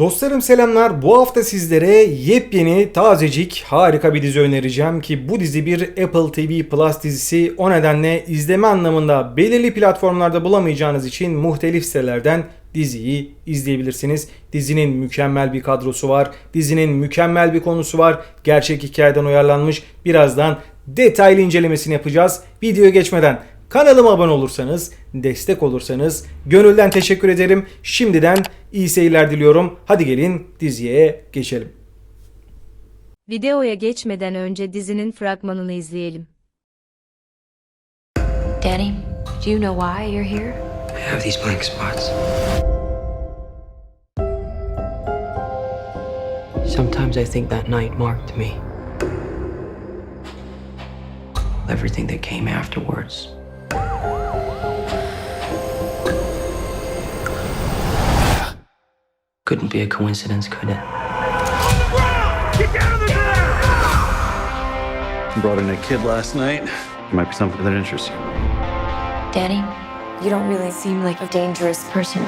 Dostlarım selamlar. Bu hafta sizlere yepyeni, tazecik, harika bir dizi önereceğim ki bu dizi bir Apple TV Plus dizisi. O nedenle izleme anlamında belirli platformlarda bulamayacağınız için muhtelif sitelerden diziyi izleyebilirsiniz. Dizinin mükemmel bir kadrosu var. Dizinin mükemmel bir konusu var. Gerçek hikayeden uyarlanmış. Birazdan detaylı incelemesini yapacağız. Videoya geçmeden Kanalıma abone olursanız, destek olursanız gönülden teşekkür ederim. Şimdiden iyi seyirler diliyorum. Hadi gelin diziye geçelim. Videoya geçmeden önce dizinin fragmanını izleyelim. Danny, do you know why you're here? I have these blank spots. Sometimes I think that night marked me. Everything that came afterwards. Couldn't be a coincidence, could it? Brought in a kid last night. Might be something that interests you. Danny, you don't really seem like a dangerous person.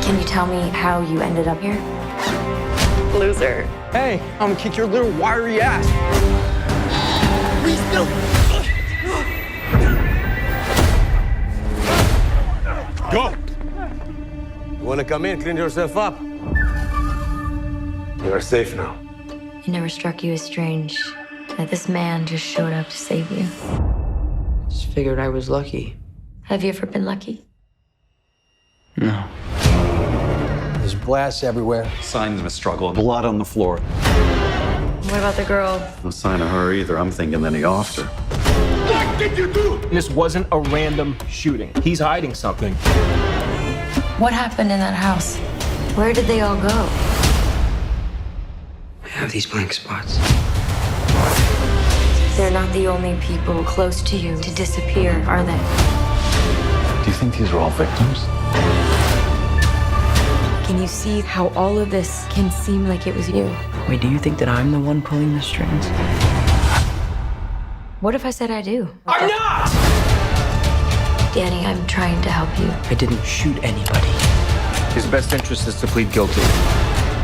Can you tell me how you ended up here? Loser. Hey, I'm gonna kick your little wiry ass. We still. Go! You wanna come in, clean yourself up? You are safe now. It never struck you as strange that this man just showed up to save you. Just figured I was lucky. Have you ever been lucky? No. There's glass everywhere. Signs of a struggle. Blood on the floor. What about the girl? No sign of her either. I'm thinking that he offed her. What did you do? This wasn't a random shooting. He's hiding something. What happened in that house? Where did they all go? I have these blank spots. They're not the only people close to you to disappear, are they? Do you think these are all victims? Can you see how all of this can seem like it was you? Wait, do you think that I'm the one pulling the strings? What if I said I do? I'm not! Danny, I'm trying to help you. I didn't shoot anybody. His best interest is to plead guilty.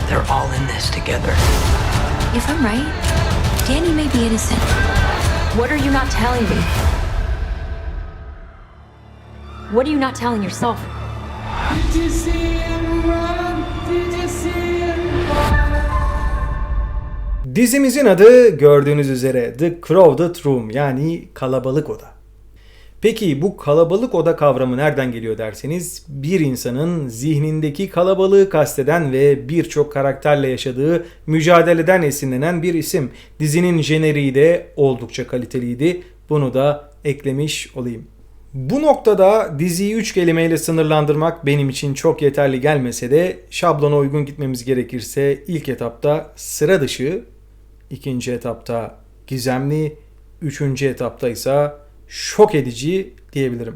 They're all in this together. If I'm right, Danny may be innocent. What are you not telling me? What are you not telling yourself? Dizimizin adı gördüğünüz üzere The Crowded Room yani kalabalık oda. Peki bu kalabalık oda kavramı nereden geliyor derseniz bir insanın zihnindeki kalabalığı kasteden ve birçok karakterle yaşadığı mücadeleden esinlenen bir isim. Dizinin jeneriği de oldukça kaliteliydi. Bunu da eklemiş olayım. Bu noktada diziyi 3 kelimeyle sınırlandırmak benim için çok yeterli gelmese de şablona uygun gitmemiz gerekirse ilk etapta sıra dışı, ikinci etapta gizemli, üçüncü etapta ise şok edici diyebilirim.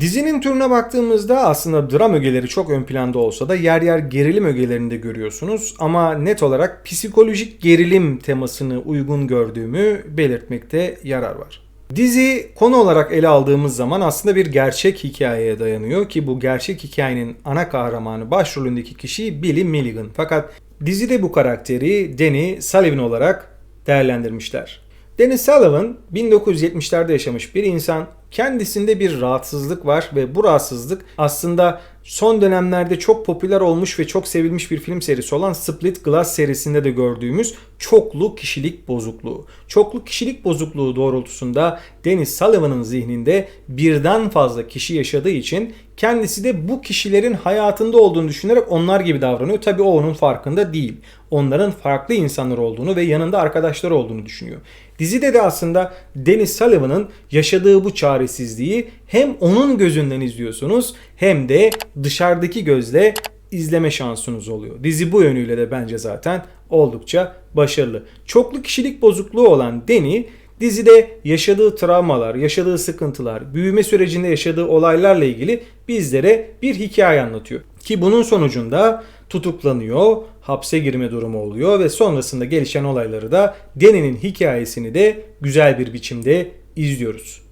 Dizinin türüne baktığımızda aslında dram ögeleri çok ön planda olsa da yer yer gerilim ögelerini de görüyorsunuz ama net olarak psikolojik gerilim temasını uygun gördüğümü belirtmekte yarar var. Dizi konu olarak ele aldığımız zaman aslında bir gerçek hikayeye dayanıyor ki bu gerçek hikayenin ana kahramanı başrolündeki kişi Billy Milligan. Fakat dizide bu karakteri Danny Sullivan olarak değerlendirmişler. Danny Sullivan 1970'lerde yaşamış bir insan. Kendisinde bir rahatsızlık var ve bu rahatsızlık aslında son dönemlerde çok popüler olmuş ve çok sevilmiş bir film serisi olan Split Glass serisinde de gördüğümüz çoklu kişilik bozukluğu. Çoklu kişilik bozukluğu doğrultusunda Danny Sullivan'ın zihninde birden fazla kişi yaşadığı için kendisi de bu kişilerin hayatında olduğunu düşünerek onlar gibi davranıyor. Tabi o onun farkında değil. Onların farklı insanlar olduğunu ve yanında arkadaşları olduğunu düşünüyor. Dizide de aslında Danny Sullivan'ın yaşadığı bu çaresizliği hem onun gözünden izliyorsunuz hem de dışarıdaki gözle izleme şansınız oluyor. Dizi bu yönüyle de bence zaten oldukça başarılı. Çoklu kişilik bozukluğu olan Danny dizide yaşadığı travmalar, yaşadığı sıkıntılar, büyüme sürecinde yaşadığı olaylarla ilgili bizlere bir hikaye anlatıyor. Ki bunun sonucunda tutuklanıyor, hapse girme durumu oluyor ve sonrasında gelişen olayları da Danny'nin hikayesini de güzel bir biçimde izliyoruz.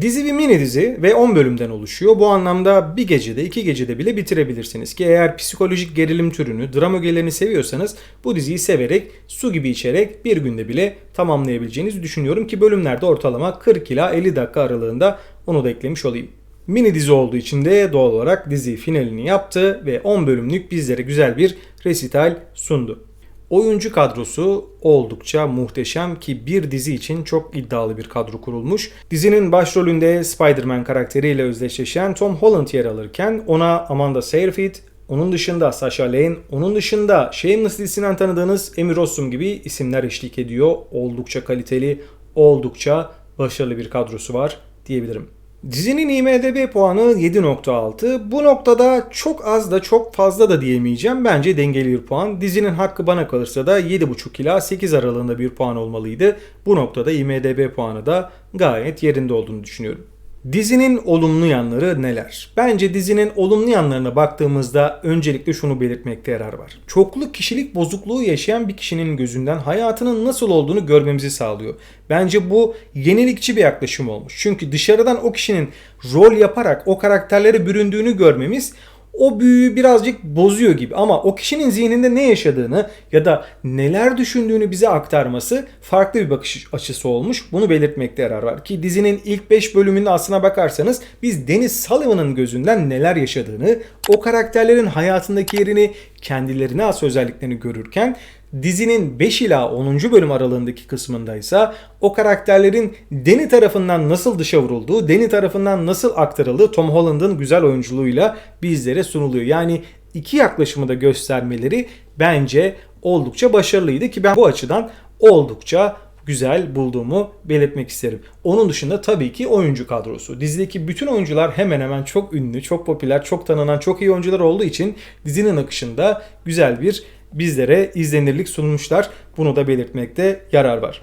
Dizi bir mini dizi ve 10 bölümden oluşuyor. Bu anlamda bir gecede, iki gecede bile bitirebilirsiniz ki eğer psikolojik gerilim türünü, dram ögelerini seviyorsanız bu diziyi severek, su gibi içerek bir günde bile tamamlayabileceğinizi düşünüyorum ki bölümlerde ortalama 40 ila 50 dakika aralığında onu da eklemiş olayım. Mini dizi olduğu için de doğal olarak dizi finalini yaptı ve 10 bölümlük bizlere güzel bir resital sundu. Oyuncu kadrosu oldukça muhteşem ki bir dizi için çok iddialı bir kadro kurulmuş. Dizinin başrolünde Spider-Man karakteriyle özdeşleşen Tom Holland yer alırken ona Amanda Seyfried, onun dışında Sasha Lane, onun dışında Shameless dizisinden tanıdığınız Emmy Rossum gibi isimler eşlik ediyor. Oldukça kaliteli, oldukça başarılı bir kadrosu var diyebilirim. Dizinin IMDB puanı 7.6. Bu noktada çok az da çok fazla da diyemeyeceğim. Bence dengeli bir puan. Dizinin hakkı bana kalırsa da 7.5 ila 8 aralığında bir puan olmalıydı. Bu noktada IMDB puanı da gayet yerinde olduğunu düşünüyorum. Dizinin olumlu yanları neler? Bence dizinin olumlu yanlarına baktığımızda öncelikle şunu belirtmekte yarar var. Çoklu kişilik bozukluğu yaşayan bir kişinin gözünden hayatının nasıl olduğunu görmemizi sağlıyor. Bence bu yenilikçi bir yaklaşım olmuş. Çünkü dışarıdan o kişinin rol yaparak o karakterlere büründüğünü görmemiz o büyüyü birazcık bozuyor gibi ama o kişinin zihninde ne yaşadığını ya da neler düşündüğünü bize aktarması farklı bir bakış açısı olmuş. Bunu belirtmekte yarar var ki dizinin ilk 5 bölümünde aslına bakarsanız biz Deniz Sullivan'ın gözünden neler yaşadığını, o karakterlerin hayatındaki yerini, kendilerine has özelliklerini görürken Dizinin 5 ila 10. bölüm aralığındaki kısmında ise o karakterlerin Deni tarafından nasıl dışa vurulduğu, Deni tarafından nasıl aktarıldığı Tom Holland'ın güzel oyunculuğuyla bizlere sunuluyor. Yani iki yaklaşımı da göstermeleri bence oldukça başarılıydı ki ben bu açıdan oldukça güzel bulduğumu belirtmek isterim. Onun dışında tabii ki oyuncu kadrosu. Dizideki bütün oyuncular hemen hemen çok ünlü, çok popüler, çok tanınan, çok iyi oyuncular olduğu için dizinin akışında güzel bir bizlere izlenirlik sunmuşlar. Bunu da belirtmekte yarar var.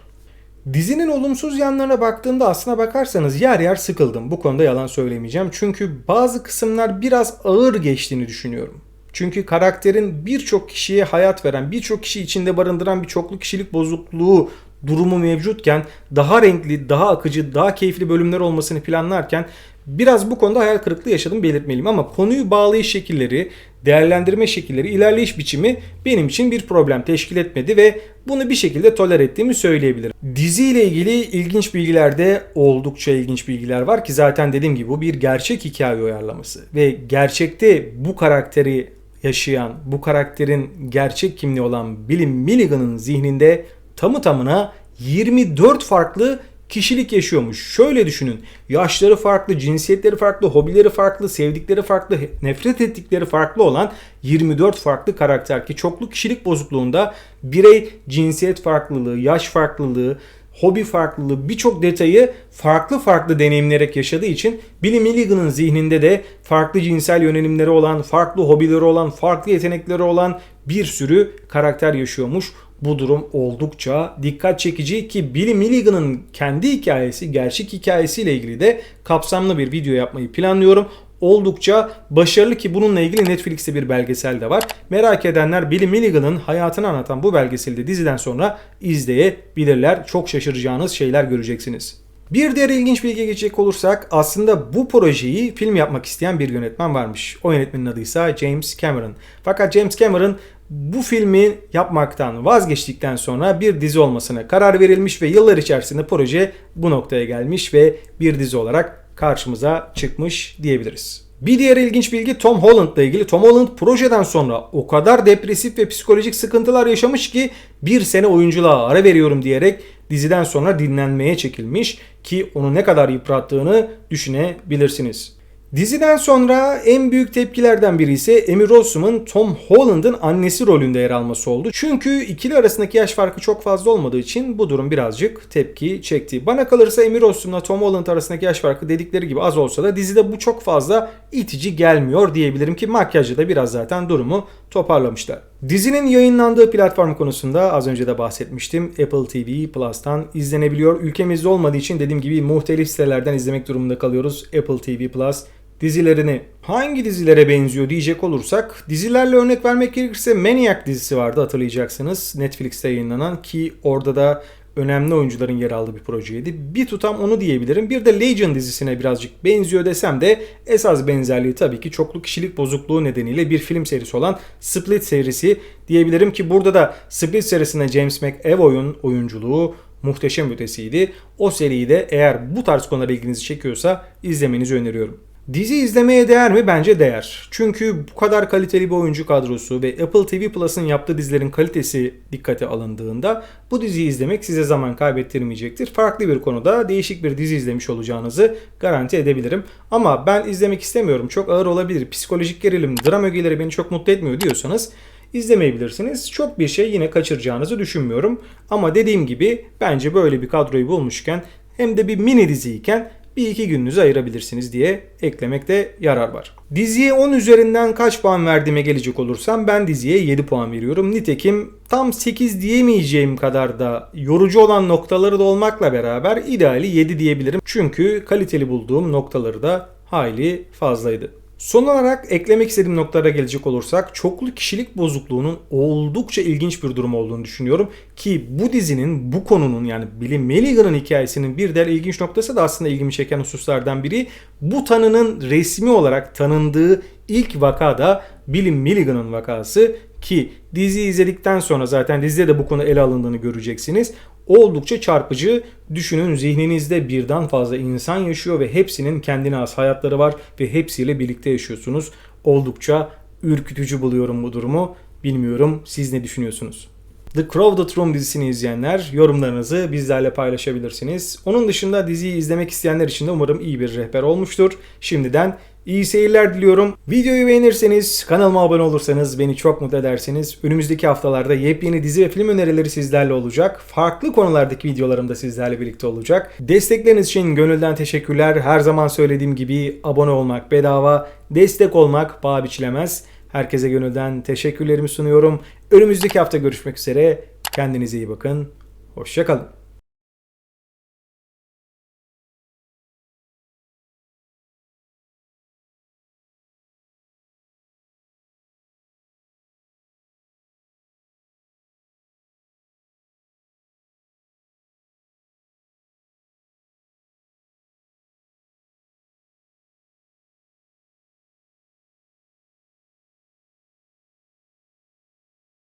Dizinin olumsuz yanlarına baktığımda aslına bakarsanız yer yer sıkıldım. Bu konuda yalan söylemeyeceğim. Çünkü bazı kısımlar biraz ağır geçtiğini düşünüyorum. Çünkü karakterin birçok kişiye hayat veren, birçok kişi içinde barındıran bir çoklu kişilik bozukluğu durumu mevcutken daha renkli, daha akıcı, daha keyifli bölümler olmasını planlarken biraz bu konuda hayal kırıklığı yaşadım belirtmeliyim ama konuyu bağlayış şekilleri, değerlendirme şekilleri, ilerleyiş biçimi benim için bir problem teşkil etmedi ve bunu bir şekilde toler ettiğimi söyleyebilirim. Dizi ile ilgili ilginç bilgilerde oldukça ilginç bilgiler var ki zaten dediğim gibi bu bir gerçek hikaye uyarlaması ve gerçekte bu karakteri yaşayan, bu karakterin gerçek kimliği olan Billy Milligan'ın zihninde tamı tamına 24 farklı kişilik yaşıyormuş. Şöyle düşünün. Yaşları farklı, cinsiyetleri farklı, hobileri farklı, sevdikleri farklı, nefret ettikleri farklı olan 24 farklı karakter ki çoklu kişilik bozukluğunda birey cinsiyet farklılığı, yaş farklılığı, hobi farklılığı birçok detayı farklı farklı deneyimleyerek yaşadığı için Billy Milligan'ın zihninde de farklı cinsel yönelimleri olan, farklı hobileri olan, farklı yetenekleri olan bir sürü karakter yaşıyormuş. Bu durum oldukça dikkat çekici ki Billy Milligan'ın kendi hikayesi, gerçek hikayesiyle ilgili de kapsamlı bir video yapmayı planlıyorum. Oldukça başarılı ki bununla ilgili Netflix'te bir belgesel de var. Merak edenler Billy Milligan'ın hayatını anlatan bu belgeseli de diziden sonra izleyebilirler. Çok şaşıracağınız şeyler göreceksiniz. Bir diğer ilginç bilgiye geçecek olursak aslında bu projeyi film yapmak isteyen bir yönetmen varmış. O yönetmenin adı ise James Cameron. Fakat James Cameron bu filmi yapmaktan vazgeçtikten sonra bir dizi olmasına karar verilmiş ve yıllar içerisinde proje bu noktaya gelmiş ve bir dizi olarak karşımıza çıkmış diyebiliriz. Bir diğer ilginç bilgi Tom Holland'la ilgili. Tom Holland projeden sonra o kadar depresif ve psikolojik sıkıntılar yaşamış ki bir sene oyunculuğa ara veriyorum diyerek diziden sonra dinlenmeye çekilmiş ki onu ne kadar yıprattığını düşünebilirsiniz. Diziden sonra en büyük tepkilerden biri ise Emmy Rossum'un Tom Holland'ın annesi rolünde yer alması oldu. Çünkü ikili arasındaki yaş farkı çok fazla olmadığı için bu durum birazcık tepki çekti. Bana kalırsa Emmy Rossum'la Tom Holland arasındaki yaş farkı dedikleri gibi az olsa da dizide bu çok fazla itici gelmiyor diyebilirim ki makyajda da biraz zaten durumu toparlamışlar. Dizinin yayınlandığı platform konusunda az önce de bahsetmiştim. Apple TV Plus'tan izlenebiliyor. Ülkemizde olmadığı için dediğim gibi muhtelif sitelerden izlemek durumunda kalıyoruz. Apple TV Plus dizilerini hangi dizilere benziyor diyecek olursak dizilerle örnek vermek gerekirse Maniac dizisi vardı hatırlayacaksınız. Netflix'te yayınlanan ki orada da önemli oyuncuların yer aldığı bir projeydi. Bir tutam onu diyebilirim. Bir de Legion dizisine birazcık benziyor desem de esas benzerliği tabii ki çoklu kişilik bozukluğu nedeniyle bir film serisi olan Split serisi diyebilirim ki burada da Split serisinde James McAvoy'un oyunculuğu muhteşem ötesiydi. O seriyi de eğer bu tarz konulara ilginizi çekiyorsa izlemenizi öneriyorum. Dizi izlemeye değer mi? Bence değer. Çünkü bu kadar kaliteli bir oyuncu kadrosu ve Apple TV Plus'ın yaptığı dizilerin kalitesi dikkate alındığında bu diziyi izlemek size zaman kaybettirmeyecektir. Farklı bir konuda değişik bir dizi izlemiş olacağınızı garanti edebilirim. Ama ben izlemek istemiyorum. Çok ağır olabilir. Psikolojik gerilim, dram ögeleri beni çok mutlu etmiyor diyorsanız izlemeyebilirsiniz. Çok bir şey yine kaçıracağınızı düşünmüyorum. Ama dediğim gibi bence böyle bir kadroyu bulmuşken hem de bir mini diziyken bir iki gününüzü ayırabilirsiniz diye eklemekte yarar var. Diziye 10 üzerinden kaç puan verdiğime gelecek olursam ben diziye 7 puan veriyorum. Nitekim tam 8 diyemeyeceğim kadar da yorucu olan noktaları da olmakla beraber ideali 7 diyebilirim. Çünkü kaliteli bulduğum noktaları da hayli fazlaydı. Son olarak eklemek istediğim noktalara gelecek olursak çoklu kişilik bozukluğunun oldukça ilginç bir durum olduğunu düşünüyorum. Ki bu dizinin bu konunun yani Billy Milligan'ın hikayesinin bir diğer ilginç noktası da aslında ilgimi çeken hususlardan biri. Bu tanının resmi olarak tanındığı ilk vaka da Billy Milligan'ın vakası ki dizi izledikten sonra zaten dizide de bu konu ele alındığını göreceksiniz oldukça çarpıcı. Düşünün zihninizde birden fazla insan yaşıyor ve hepsinin kendine has hayatları var ve hepsiyle birlikte yaşıyorsunuz. Oldukça ürkütücü buluyorum bu durumu. Bilmiyorum siz ne düşünüyorsunuz? The Crowded Room dizisini izleyenler yorumlarınızı bizlerle paylaşabilirsiniz. Onun dışında diziyi izlemek isteyenler için de umarım iyi bir rehber olmuştur. Şimdiden iyi seyirler diliyorum. Videoyu beğenirseniz, kanalıma abone olursanız beni çok mutlu edersiniz. Önümüzdeki haftalarda yepyeni dizi ve film önerileri sizlerle olacak. Farklı konulardaki videolarım da sizlerle birlikte olacak. Destekleriniz için gönülden teşekkürler. Her zaman söylediğim gibi abone olmak bedava, destek olmak paha biçilemez. Herkese gönülden teşekkürlerimi sunuyorum. Önümüzdeki hafta görüşmek üzere. Kendinize iyi bakın. Hoşçakalın.